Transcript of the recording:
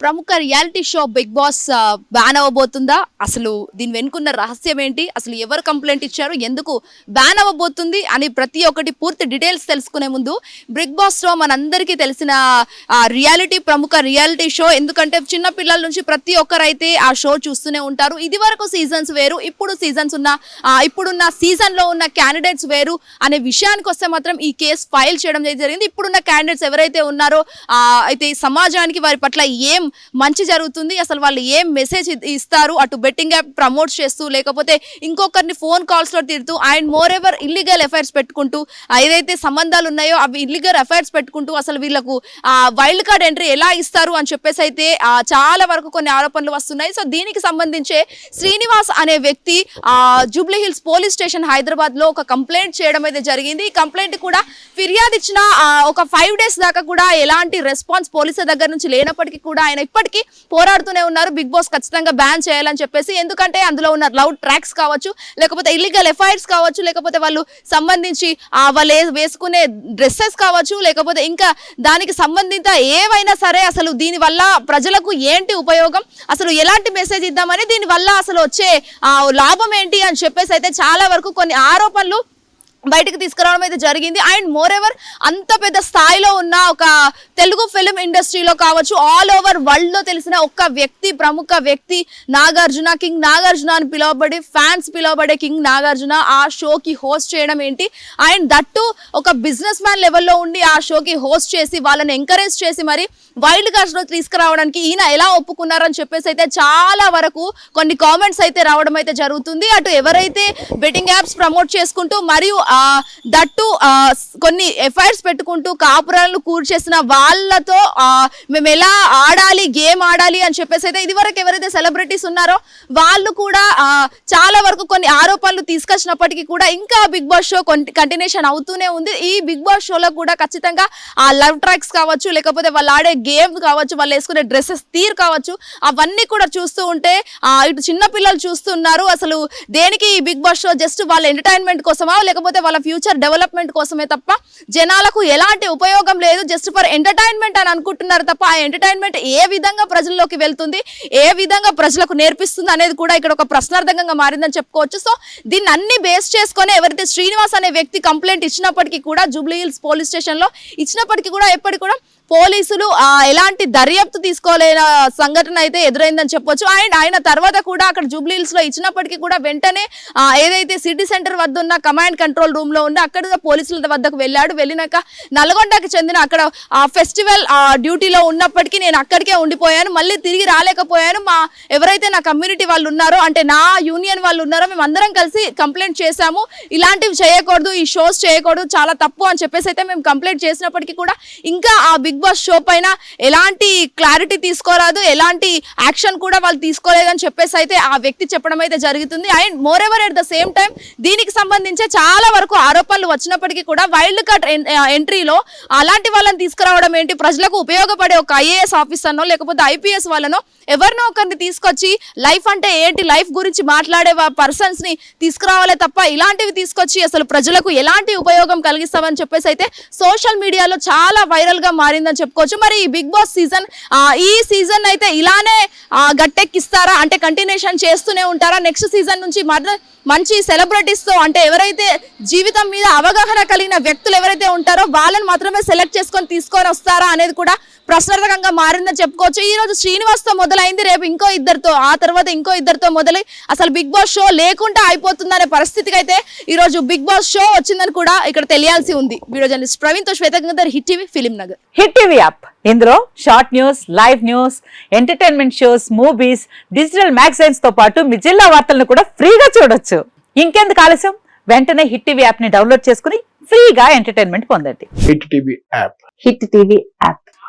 ప్రముఖ reality show Bigg Boss ban అవ్వబోతుందా? అసలు దీని వెనుకున్న రహస్యం ఏంటి? అసలు ఎవరు కంప్లైంట్ ఇచ్చారు? ఎందుకు బ్యాన్ అవ్వబోతుంది? అని ప్రతి ఒక్కటి పూర్తి డీటెయిల్స్ తెలుసుకునే ముందు బిగ్ బాస్ షో మనందరికీ తెలిసిన రియాలిటీ ప్రముఖ రియాలిటీ షో. ఎందుకంటే చిన్న పిల్లల నుంచి ప్రతి ఒక్కరైతే ఆ షో చూస్తూనే ఉంటారు. ఇది వరకు సీజన్స్ వేరు ఇప్పుడు సీజన్స్ ఉన్న ఇప్పుడున్న సీజన్లో ఉన్న క్యాండిడేట్స్ వేరు అనే విషయానికి వస్తే మాత్రం ఈ కేసు ఫైల్ చేయడం జరిగింది. ఇప్పుడున్న క్యాండిడేట్స్ ఎవరైతే ఉన్నారో అయితే ఈ సమాజానికి వారి పట్ల ఏం మంచి జరుగుతుంది. అసలు వాళ్ళు ఏం మెసేజ్ ఇస్తారు? అటు బెట్టింగ్ యాప్ ప్రమోట్ చేస్తూ లేకపోతే ఇంకొకరిని ఫోన్ కాల్స్లో తిడుతూ and more ever illegal affairs పెట్టుకుంటూ ఏదైతే సంబంధాలు ఉన్నాయో అవి ఇల్లీగల్ ఎఫైర్స్ పెట్టుకుంటూ అసలు వీళ్ళకు వైల్డ్ కార్డ్ ఎంట్రీ ఎలా ఇస్తారు అని చెప్పేసి అయితే చాలా వరకు కొన్ని ఆరోపణలు వస్తున్నాయి. సో దీనికి సంబంధించే శ్రీనివాస్ అనే వ్యక్తి జూబ్లీ హిల్స్ పోలీస్ స్టేషన్ హైదరాబాద్లో ఒక కంప్లైంట్ చేయడం అయితే జరిగింది. ఈ కంప్లైంట్ కూడా ఫిర్యాదు ఇచ్చిన ఒక ఫైవ్ డేస్ దాకా కూడా ఎలాంటి రెస్పాన్స్ పోలీసుల దగ్గర నుంచి లేనప్పటికీ కూడా ఆయన ఇప్పటికీ పోరాడుతూనే ఉన్నారు. బిగ్ బాస్ ఖచ్చితంగా బ్యాన్ చేయాలని చెప్పేసి. ఎందుకంటే అందులో ఉన్న లౌడ్ ట్రాక్స్ కావచ్చు లేకపోతే ఇల్లీగల్ ఎఫ్ఐఆర్స్ కావచ్చు లేకపోతే వాళ్ళు సంబంధించి వాళ్ళు వేసుకునే డ్రెస్సెస్ కావచ్చు లేకపోతే ఇంకా దానికి సంబంధిత ఏవైనా సరే అసలు దీనివల్ల ప్రజలకు ఏంటి ఉపయోగం అసలు ఎలాంటి మెసేజ్ ఇద్దామని దీనివల్ల అసలు వచ్చే లాభం ఏంటి అని చెప్పేసి అయితే చాలా వరకు కొన్ని ఆరోపణలు బయటకు తీసుకురావడం అయితే జరిగింది. అండ్ మోర్ ఎవర్ అంత పెద్ద స్థాయిలో ఉన్న ఒక తెలుగు ఫిలిం ఇండస్ట్రీలో కావచ్చు ఆల్ ఓవర్ వరల్డ్లో తెలిసిన ఒక్క వ్యక్తి ప్రముఖ వ్యక్తి నాగార్జున కింగ్ నాగార్జున అని పిలువబడి ఫ్యాన్స్ పిలువబడే కింగ్ నాగార్జున ఆ షోకి హోస్ట్ చేయడం ఏంటి? అండ్ దట్టు ఒక బిజినెస్ మ్యాన్ లెవెల్లో ఉండి ఆ షోకి హోస్ట్ చేసి వాళ్ళని ఎంకరేజ్ చేసి మరి వైల్డ్ కార్డ్స్లో తీసుకురావడానికి ఈయన ఎలా ఒప్పుకున్నారని చెప్పేసి అయితే చాలా వరకు కొన్ని కామెంట్స్ అయితే రావడం అయితే జరుగుతుంది. అటు ఎవరైతే బెట్టింగ్ యాప్స్ ప్రమోట్ చేసుకుంటూ మరియు దట్టు కొన్ని ఎఫ్ఐఆర్స్ పెట్టుకుంటూ కాపురాలను కూర్చేసిన వాళ్ళతో మేము ఎలా ఆడాలి గేమ్ ఆడాలి అని చెప్పేసి అయితే ఇదివరకు ఎవరైతే సెలబ్రిటీస్ ఉన్నారో వాళ్ళు కూడా చాలా వరకు కొన్ని ఆరోపణలు తీసుకొచ్చినప్పటికీ కూడా ఇంకా బిగ్ బాస్ షో కంటిన్యూషన్ అవుతూనే ఉంది. ఈ బిగ్ బాస్ షోలో కూడా ఖచ్చితంగా ఆ లవ్ ట్రాక్స్ కావచ్చు లేకపోతే వాళ్ళు ఆడే గేమ్ కావచ్చు వాళ్ళు వేసుకునే డ్రెస్సెస్ తీరు కావచ్చు అవన్నీ కూడా చూస్తూ ఉంటే ఇటు చిన్న పిల్లలు చూస్తున్నారు. అసలు దేనికి ఈ బిగ్ బాస్ షో జస్ట్ వాళ్ళ ఎంటర్టైన్మెంట్ కోసమా లేకపోతే వాళ్ళ ఫ్యూచర్ డెవలప్మెంట్ కోసమే తప్ప జనాలకు ఎలాంటి ఉపయోగం లేదు జస్ట్ ఫర్ ఎంటర్టైన్మెంట్ అని అనుకుంటున్నారు తప్ప ఆ ఎంటర్టైన్మెంట్ ఏ విధంగా ప్రజల్లోకి వెళ్తుంది ఏ విధంగా ప్రజలకు నేర్పిస్తుంది అనేది కూడా ఇక్కడ ఒక ప్రశ్నార్థకంగా మారిందని చెప్పుకోవచ్చు. సో దీన్ని అన్ని బేస్ చేసుకొని ఎవరైతే శ్రీనివాస్ అనే వ్యక్తి కంప్లైంట్ ఇచ్చినప్పటికీ కూడా జూబ్లీ హిల్స్ పోలీస్ స్టేషన్లో ఇచ్చినప్పటికీ కూడా ఎప్పటికి కూడా పోలీసులు ఎలాంటి దర్యాప్తు తీసుకోలేని సంఘటన అయితే ఎదురైందని చెప్పొచ్చు. అండ్ ఆయన తర్వాత కూడా అక్కడ జూబ్లీహిల్స్లో ఇచ్చినప్పటికీ కూడా వెంటనే ఏదైతే సిటీ సెంటర్ వద్ద ఉన్న కమాండ్ కంట్రోల్ రూమ్లో ఉన్న అక్కడ పోలీసుల వద్దకు వెళ్ళాడు. వెళ్ళినాక నల్గొండకి చెందిన అక్కడ ఫెస్టివల్ ఆ, డ్యూటీలో ఉన్నప్పటికీ నేను అక్కడికే ఉండిపోయాను. మళ్ళీ తిరిగి రాలేకపోయాను. మా ఎవరైతే నా కమ్యూనిటీ వాళ్ళు ఉన్నారో అంటే నా యూనియన్ వాళ్ళు ఉన్నారో మేము అందరం కలిసి కంప్లైంట్ చేశాము. ఇలాంటివి చేయకూడదు ఈ షోస్ చేయకూడదు చాలా తప్పు అని చెప్పేసి అయితే మేము కంప్లైంట్ చేసినప్పటికీ కూడా ఇంకా ఆ బిగ్ బాస్ షో పైన ఎలాంటి క్లారిటీ తీసుకోరాదు ఎలాంటి యాక్షన్ కూడా వాళ్ళు తీసుకోలేదని చెప్పేసి అయితే ఆ వ్యక్తి చెప్పడం అయితే జరుగుతుంది. And moreover at the same time దీనికి సంబంధించి చాలా వరకు ఆరోపణలు వచ్చినప్పటికీ కూడా వైల్డ్ కార్డ్ ఎంట్రీలో అలాంటి వాళ్ళని తీసుకురావడం ఏంటి? ప్రజలకు ఉపయోగపడే ఒక ఐఏఎస్ ఆఫీసర్నో లేకపోతే ఐపీఎస్ వాళ్ళనో ఎవరినో ఒకరిని తీసుకొచ్చి లైఫ్ అంటే ఏంటి? లైఫ్ గురించి మాట్లాడే పర్సన్స్ని తీసుకురావాలే తప్ప ఇలాంటివి తీసుకొచ్చి అసలు ప్రజలకు ఎలాంటి ఉపయోగం కలిగిస్తామని చెప్పేసి అయితే సోషల్ మీడియాలో చాలా వైరల్గా మారిందని చెప్పుకోవచ్చు. మరి ఈ బిగ్ బాస్ సీజన్ ఈ సీజన్ అయితే ఇలానే గట్టెక్కిస్తారా? అంటే కంటిన్యూషన్ చేస్తూనే ఉంటారా? నెక్స్ట్ సీజన్ నుంచి మర మంచి సెలబ్రిటీస్తో అంటే ఎవరైతే జీవితం మీద అవగాహన కలిగిన వ్యక్తులు ఎవరైతే ఉంటారో వాళ్ళని మాత్రమే సెలెక్ట్ చేసుకొని తీసుకొని వస్తారా అనేది కూడా ప్రశ్నార్థకంగా మారిందని చెప్పుకోవచ్చు. ఈ రోజు శ్రీనివాస్తో మొదలైంది రేపు ఇంకో ఇద్దరితో ఆ తర్వాత ఇంకో ఇద్దరితో మొదలై అసలు బిగ్ బాస్ షో లేకుండా అయిపోతుందనే పరిస్థితికి అయితే ఈ రోజు బిగ్ బాస్ షో వచ్చిందని కూడా ఇక్కడ తెలియాల్సి ఉంది. Video journalist ప్రవీణ్తో Shweta Gangadhar Hit TV Film Nagar. Hit TV app. ఇందులో short news live news entertainment shows movies digital మ్యాగజైన్స్తో పాటు మీ జిల్లా వార్తలను కూడా ఫ్రీగా చూడొచ్చు. ఇంకెందుకు ఆలస్యం? వెంటనే హిట్ టీవీ యాప్ని డౌన్లోడ్ చేసుకుని ఫ్రీగా ఎంటర్టైన్మెంట్ పొందండి. Hit TV app. Hit TV app.